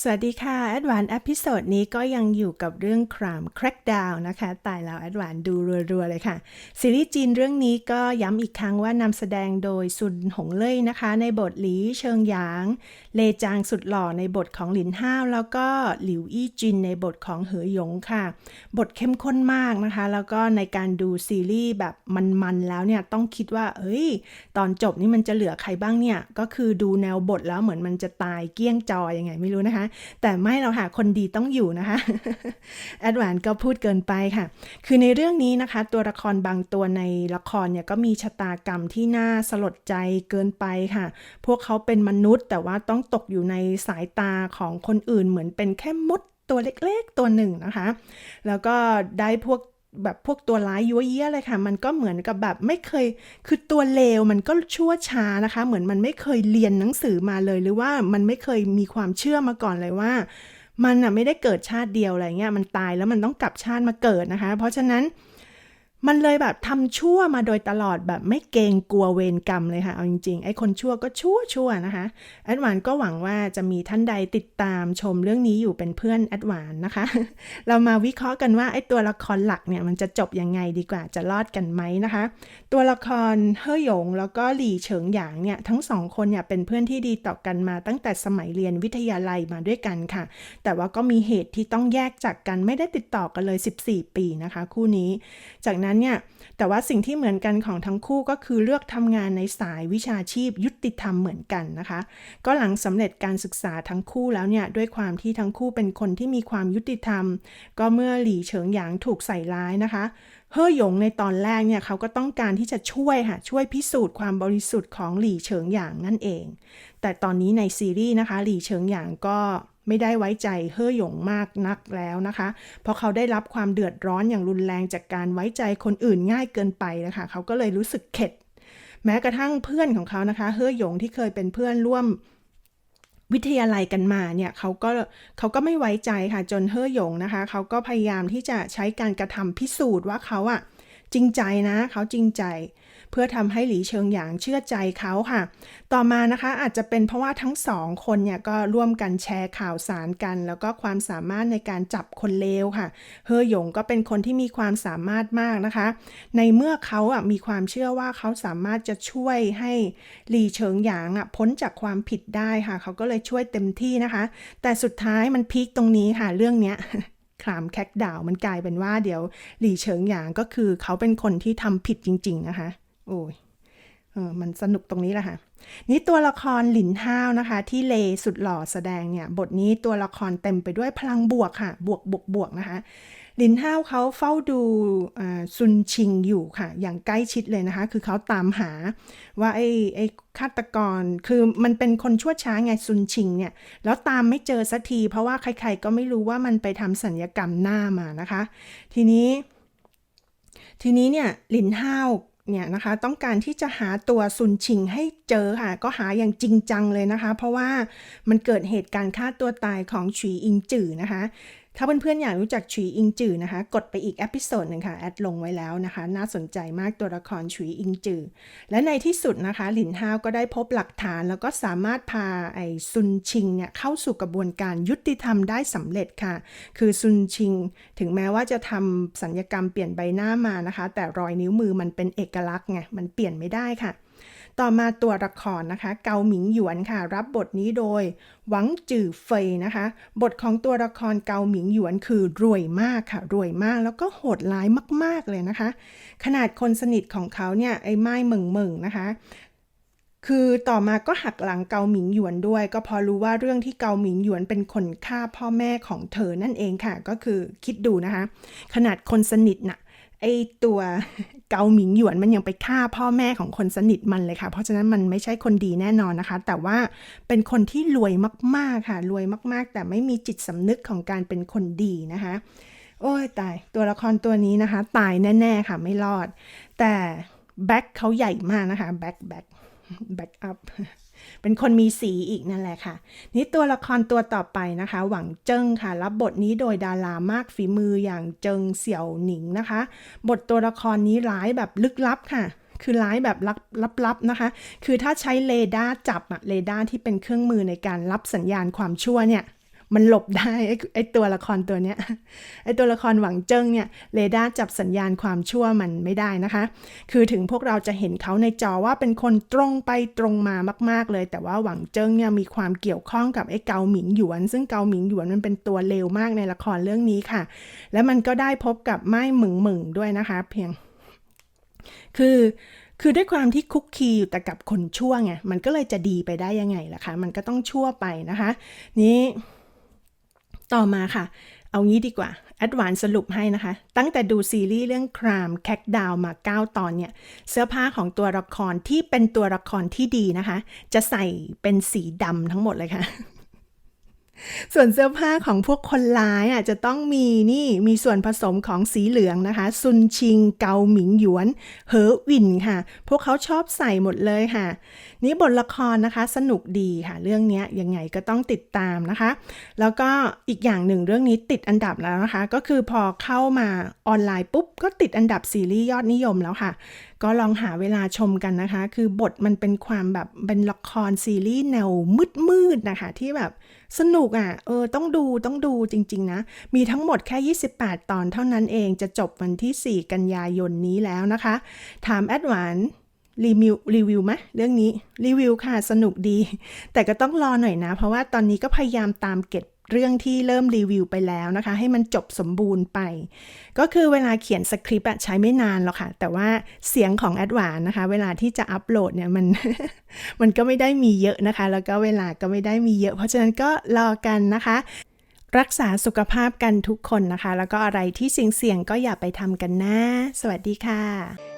สวัสดีค่ะ แอดวานอพิโซดนี้ก็ยังอยู่กับเรื่องคราม Crackdown นะคะ ตายแล้วแอดวานดูรัวๆเลยค่ะ ซีรีส์จีนเรื่องนี้ก็ย้ำอีกครั้งว่านำแสดงโดยซุนหงเล่ยนะคะ ในบทหลีเชิงหยาง เลจางสุดหล่อในบทของหลินห้าว แล้วก็หลิวอี้จินในบทของเหอหยงค่ะ บทเข้มข้นมากนะคะ แล้วก็ในการดูซีรีส์แบบมันๆแล้วเนี่ยต้องคิดว่า เอ้ย ตอนจบนี่มันจะเหลือใครบ้างเนี่ยก็คือดูแนวบทแล้วเหมือนมันจะตายเกี้ยงจอยังไงไม่รู้นะคะแต่ไม่เราค่ะคนดีต้องอยู่นะคะแอดวานก็พูดเกินไปค่ะ คือในเรื่องนี้นะคะ ตัวละครบางตัวในละครเนี่ยก็มีชะตากรรมที่น่าสลดใจเกินไปค่ะ พวกเขาเป็นมนุษย์ แต่ว่าต้องตกอยู่ในสายตาของคนอื่นเหมือนเป็นแค่มดตัวเล็กๆตัวหนึ่งนะคะ แล้วก็ได้พวก แบบพวกตัวร้ายยั่วเยี่ยเลยค่ะ มันก็เหมือนกับแบบไม่เคย คือตัวเลวมันก็ชั่วช้านะคะ เหมือนมันไม่เคยเรียนหนังสือมาเลย หรือว่ามันไม่เคยมีความเชื่อมาก่อนเลยว่า มันอะไม่ได้เกิดชาติเดียวอะไรเงี้ย มันตายแล้วมันต้องกลับชาติมาเกิดนะคะ เพราะฉะนั้น มันเลยแบบทำชั่วมาโดยตลอดแบบไม่เกรงกลัวเวรกรรมเลยค่ะ เอาจริงๆ ไอ้คนชั่วก็ชั่วชั่วนะคะแอดวานก็หวังว่าจะมีท่านใดติดตามชมเรื่องนี้อยู่เป็นเพื่อนแอดวานนะคะ เรามาวิเคราะห์กันว่าไอ้ตัวละครหลักเนี่ยมันจะจบยังไงดีกว่าจะรอดกันไหมนะคะ ตัวละครเฮ่อหยงแล้วก็หลี่เฉิงหยางเนี่ยทั้งสองคนเนี่ยเป็นเพื่อนที่ดีต่อกันมาตั้งแต่สมัยเรียนวิทยาลัยมาด้วยกันค่ะ แต่ว่าก็มีเหตุที่ต้องแยกจากกันไม่ได้ติดต่อกันเลย 14 ปีนะคะ คู่นี้ จากนั้นเนี่ย แต่ว่าสิ่งที่เหมือนกันของทั้งคู่ก็คือเลือกทำงานในสายวิชาชีพยุติธรรมเหมือนกันนะคะ ก็หลังสำเร็จการศึกษาทั้งคู่แล้วเนี่ย ด้วยความที่ทั้งคู่เป็นคนที่มีความยุติธรรม ก็เมื่อหลี่เฉิงหยางถูกใส่ร้ายนะคะเฮ่อหยงในตอนแรกเนี่ยเขาก็ต้องการที่จะช่วยค่ะช่วยพิสูจน์ความบริสุทธิ์ของหลี่เฉิงหยางนั่นเอง แต่ตอนนี้ในซีรีส์นะคะหลี่เฉิงหยางก็ ไม่ได้ไว้ใจเฮ่อหยงมากนักแล้วนะคะ เพราะเขาได้รับความเดือดร้อนอย่างรุนแรงจากการไว้ใจคนอื่นง่ายเกินไปนะคะ เขาก็เลยรู้สึกเข็ด แม้กระทั่งเพื่อนของเขานะคะ เฮ่อหยงที่เคยเป็นเพื่อนร่วมวิทยาลัยกันมาเนี่ยเขาก็เขาก็ไม่ไว้ใจค่ะจนเฮ่อหยงนะคะ เขาก็พยายามที่จะใช้การกระทำพิสูจน์ว่าเขาอะ จริงใจนะ เขาจริงใจ เพื่อทำให้หลีเชิงหยางเชื่อใจเขาค่ะ ต่อมานะคะอาจจะเป็นเพราะว่าทั้งสองคนเนี่ยก็ร่วมกันแชร์ข่าวสารกัน แล้วก็ความสามารถในการจับคนเลวค่ะ เฮอหยงก็เป็นคนที่มีความสามารถมากนะคะ ในเมื่อเขาอะมีความเชื่อว่าเขาสามารถจะช่วยให้หลีเฉิงหยางอะพ้นจากความผิดได้ค่ะ เขาก็เลยช่วยเต็มที่นะคะ แต่สุดท้ายมันพีคตรงนี้ค่ะเรื่องเนี้ย คลามแคกดาวมันกลายเป็นว่าเดี๋ยวหลี่เฉิงหยางก็คือเขาเป็นคนที่ทำผิดจริง ๆ นะคะ โอ้ย เออมันสนุกตรงนี้แหละค่ะ นี่ตัวละครหลินห้าวนะคะ ที่เลสุดหล่อแสดงเนี่ย บทนี้ตัวละครเต็มไปด้วยพลังบวกค่ะ บวกบวกบวกนะคะ หลินห้าวเขาเฝ้าดูซุนชิงอยู่ค่ะ อย่างใกล้ชิดเลยนะคะ คือเขาตามหาว่าไอ้ไอ้ฆาตกร คือมันเป็นคนชั่วช้าไงซุนชิงเนี่ย แล้วตามไม่เจอสักที เพราะว่าใครๆก็ไม่รู้ว่ามันไปทำสัญญกรรมหน้ามานะคะ ทีนี้ ทีนี้เนี่ยหลินห้าว เนี่ยนะคะต้องการที่จะหาตัวซุนชิงให้เจอค่ะ ก็หาอย่างจริงจังเลยนะคะ เพราะว่ามันเกิดเหตุการณ์ฆ่าตัวตายของฉีอิงจื่อนะคะ ถ้าเพื่อนๆอยากรู้จักฉีอิงจื่อนะคะ กดไปอีกเอพิโซดหนึ่งค่ะ แอดลงไว้แล้วนะคะ น่าสนใจมากตัวละครฉีอิงจื่อและในที่สุดนะคะ หลินฮาวก็ได้พบหลักฐาน แล้วก็สามารถพาไอ้ซุนชิงเนี่ยเข้าสู่กระบวนการยุติธรรมได้สำเร็จค่ะ คือซุนชิง ถึงแม้ว่าจะทำสัญญกรรมเปลี่ยนใบหน้ามานะคะ แต่รอยนิ้วมือมันเป็นเอกลักษณ์ไงมันเปลี่ยนไม่ได้ค่ะ ต่อมาตัวละครนะคะ เกาหมิงหยวนค่ะ รับบทนี้โดย หวังจื่อเฟยนะคะ บทของตัวละครเกาหมิงหยวนคือรวยมากค่ะ รวยมากแล้วก็โหดร้ายมาก ๆ เลยนะคะ ขนาดคนสนิทของเขาเนี่ยไอ้ไม้เมิงเมิงนะคะคือต่อมาก็หักหลังเกาหมิงหยวนด้วย ก็พอรู้ว่าเรื่องที่เกาหมิงหยวนเป็นคนฆ่าพ่อแม่ของเธอนั่นเองค่ะ ก็คือคิดดูนะคะ ขนาดคนสนิทน่ะ ไอตัวเกาหมิงหยวนมันยังไปฆ่าพ่อแม่ของคนสนิทมันเลยค่ะ เพราะฉะนั้นมันไม่ใช่คนดีแน่นอนนะคะ แต่ว่าเป็นคนที่รวยมากๆค่ะ รวยมากๆ แต่ไม่มีจิตสำนึกของการเป็นคนดีนะคะ โอ้ยตายตัวละครตัวนี้นะคะ ตายแน่ๆค่ะไม่รอด แต่แบ็คเขาใหญ่มากนะคะแบ็คแบ็คแบ็คอัพ เป็นคนมีสีอีกนั่นแหละค่ะ นี่ตัวละครตัวต่อไปนะคะ หวังเจิ้งค่ะ รับบทนี้โดยดารามากฝีมืออย่างเจิงเสี่ยวหนิงนะคะ บทตัวละครนี้ร้ายแบบลึกลับค่ะคือร้ายแบบลับๆนะคะ คือถ้าใช้เรดาร์จับอะเรดาร์ที่เป็นเครื่องมือในการรับสัญญาณความชั่วเนี่ย มันหลบได้ไอ้ไอตัวละครตัวเนี้ยไอ้ตัวละครหวังเจิ้งเนี่ยเรดาร์จับสัญญาณความชั่วมันไม่ได้นะคะ คือถึงพวกเราจะเห็นเขาในจอว่าเป็นคนตรงไปตรงมามากๆเลย แต่ว่าหวังเจิ้งเนี่ยมีความเกี่ยวข้องกับไอ้เกาหมิงหยวน ซึ่งเกาหมิงหยวนมันเป็นตัวเลวมากในละครเรื่องนี้ค่ะ และมันก็ได้พบกับไม้หมึงหมึงด้วยนะคะ เพียง คือคือด้วยความที่คุกคีอยู่แต่กับคนชั่วไง มันก็เลยจะดีไปได้ยังไงล่ะคะ มันก็ต้องชั่วไปนะคะ นี้ ต่อมาค่ะ เอางี้ดีกว่าแอดวานสรุปให้นะคะ ตั้งแต่ดูซีรีส์เรื่องครามแคคดาวมา 9 ตอนเนี่ย เสื้อผ้าของตัวละครที่เป็นตัวละครที่ดีนะคะ จะใส่เป็นสีดำทั้งหมดเลยค่ะ ส่วนเสื้อผ้าของพวกคนร้ายอะจะต้องมีนี่มีส่วนผสมของสีเหลืองนะคะ ซุนชิง เกาหมิงหยวน เหอวินค่ะ พวกเขาชอบใส่หมดเลยค่ะ นี่บทละครนะคะสนุกดีค่ะ เรื่องนี้ยังไงก็ต้องติดตามนะคะ แล้วก็อีกอย่างหนึ่งเรื่องนี้ติดอันดับแล้วนะคะ ก็คือพอเข้ามาออนไลน์ปุ๊บ ก็ติดอันดับซีรีส์ยอดนิยมแล้วค่ะ ก็ลองหาเวลาชมกันนะคะ คือบทมันเป็นความแบบเป็นละครซีรีส์แนวมืดๆนะคะ ที่แบบสนุกอะ เออ ต้องดูต้องดูจริง ๆ นะ มีทั้งหมดแค่ 28 ตอนเท่านั้นเองจะจบวันที่ 4 กันยายนนี้แล้วนะคะถามแอดวานรีวิวรีวิวไหมเรื่องนี้รีวิวค่ะ สนุกดี แต่ก็ต้องรอหน่อยนะ เพราะว่าตอนนี้ก็พยายามตามเก็บ เรื่องที่เริ่มรีวิวไปแล้วนะคะ ให้มันจบสมบูรณ์ไป ก็คือเวลาเขียนสคริปต์อะใช้ไม่นานหรอกค่ะ แต่ว่าเสียงของแอดวานนะคะ เวลาที่จะอัปโหลดเนี่ยมัน มันก็ไม่ได้มีเยอะนะคะ แล้วก็เวลาก็ไม่ได้มีเยอะ เพราะฉะนั้นก็รอกันนะคะ รักษาสุขภาพกันทุกคนนะคะ แล้วก็อะไรที่เสี่ยงๆก็อย่าไปทำกันนะ สวัสดีค่ะ